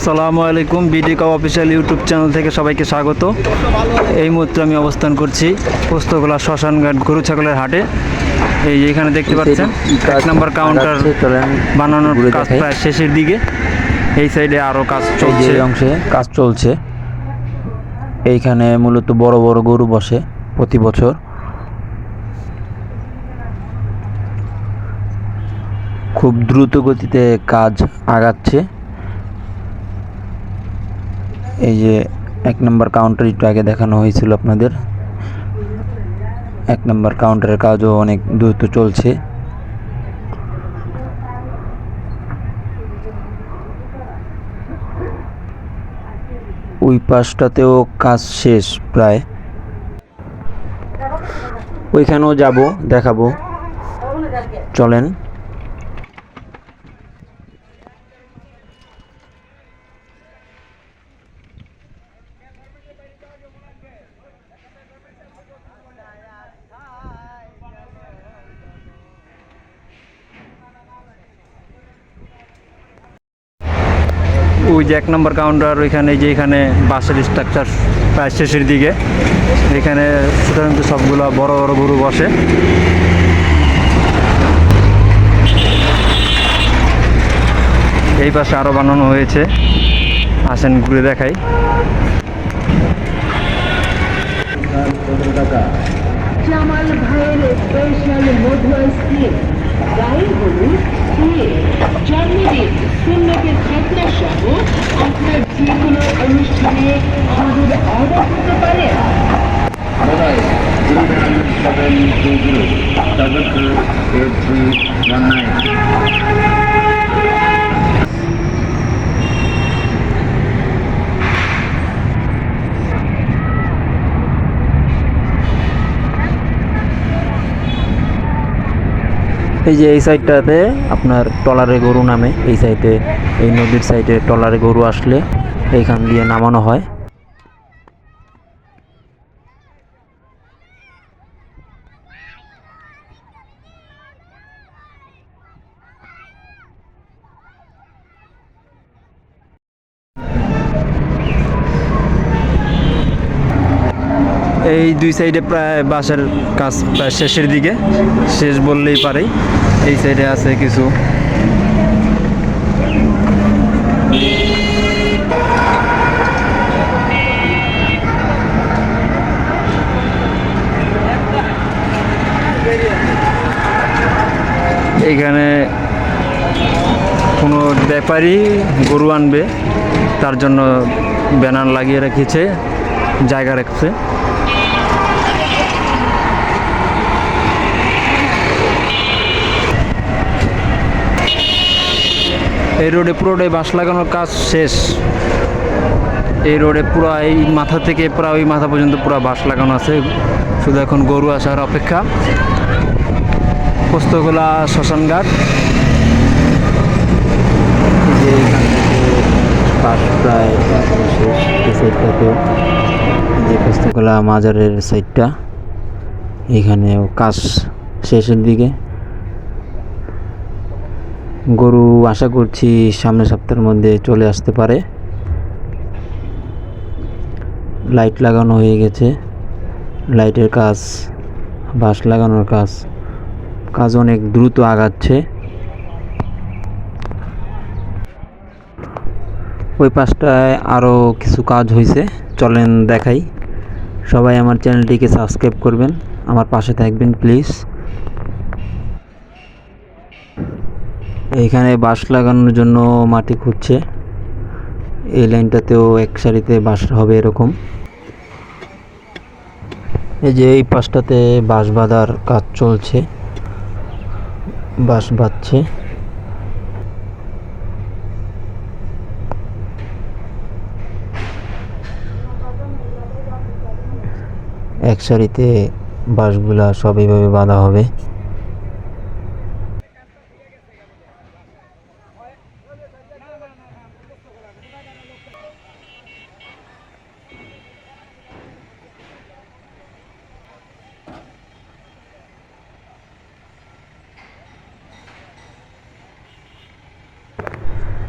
আসসালামু আলাইকুম BD cup official YouTube channel থেকে সবাইকে স্বাগত। এই মুহূর্তে আমি অবস্থান করছি পোস্তগোলা শ্মশানঘাট গরু ছাগলের হাটে। এই যে এখানে দেখতে পাচ্ছেন এক নম্বর কাউন্টার বানানোর কাজ প্রায় শেষের দিকে। এই সাইডে আরও কাজ চলছে। এই অংশে কাজ চলছে। এইখানে মূলত বড় বড় গরু বসে প্রতি বছর। খুব দ্রুত গতিতে কাজ আগাচ্ছে। এই যে এক নম্বর কাউন্টার একটু আগে দেখানো হয়েছিল আপনাদের। এক নম্বর কাউন্টারের কাজও অনেক দ্রুত চলছে। ওই পাশটাতেও কাজ শেষ প্রায়। ওইখানেও যাব, দেখাবো। চলেন। ওই যে এক নম্বর কাউন্টার ওইখানে যে এখানে বাসের স্ট্রাকচার প্রায় শেষের দিকে, এখানে সাধারণত সবগুলো বড় বড় গরু বসে। এই পাশে আরও বানানো হয়েছে, আসেন ঘুরে দেখাই। জামাল ভাইয়ের স্পেশাল মধু স্কিম হলুদ হয়ে জন্মদিন সুন্নতের যাত্রা সহ আপনার যে কোনো অনুষ্ঠানে আমাদের অর্ডার করতে পারেন Seven two zero double. এই যে এই সাইডটাতে আপনার টলারে গরু নামে, এই সাইডে, এই নদীর সাইডে টলারে গরু আসলে এইখান দিয়ে নামানো হয়। এই দুই সাইডে প্রায় বাসের কাজ প্রায় শেষের দিকে। শেষ বললেই পারে এই সাইডে আছে কিছু। এখানে কোনো ব্যাপারী গরু আনবে, তার জন্য ব্যানার লাগিয়ে রেখেছে, জায়গা রাখছে। এই রোডে পুরোটাই বাঁশ লাগানোর কাজ শেষ। এই রোডে পুরো এই মাথা থেকে পুরো ওই মাথা পর্যন্ত পুরো বাঁশ লাগানো আছে। শুধু এখন গরু আসার অপেক্ষা। পোস্তগোলা শ্মশানঘাট এইখান থেকে যে পোস্তকলা মাজারের সাইডটা এখানেও কাজ শেষের দিকে। গরু আশা করছি সামনের সপ্তাহের মধ্যে চলে আসতে পারে। লাইট লাগানো হয়ে গেছে। লাইটের কাজ, বাঁশ লাগানোর কাজ কাজ অনেক দ্রুত আগাচ্ছে। ওই পাশটায় আরও কিছু কাজ হয়েছে চলেন দেখাই। সবাই আমার চ্যানেলটিকে সাবস্ক্রাইব করবেন, আমার পাশে থাকবেন, প্লিজ। এইখানে বাঁশ লাগানোর জন্য মাটি খুঁজছে। এই লাইনটাতেও এক সারিতে বাঁশ হবে এরকম। এই যে এই পাশটাতে বাঁশ বাঁধার কাজ চলছে। বাঁশ বাঁধছে। এক সারিতে বাঁশগুলা সব এইভাবে বাঁধা হবে।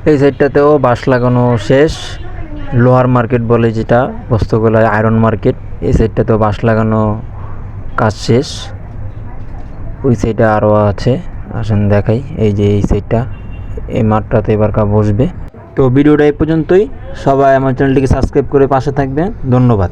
এই সাইডটাতেও বাঁশ লাগানো শেষ। লোহার মার্কেট বলে যেটা, বস্তুগুলায় আয়রন মার্কেট এই সাইডটাতেও বাঁশ লাগানো কাজ শেষ। ওই সাইডে আরও আছে, আসেন দেখাই। এই যে এই সাইডটা, এই মাঠটাতে এবার কা বসবে। তো ভিডিওটা এই পর্যন্তই। সবাই আমার চ্যানেলটিকে সাবস্ক্রাইব করে পাশে থাকবেন। ধন্যবাদ।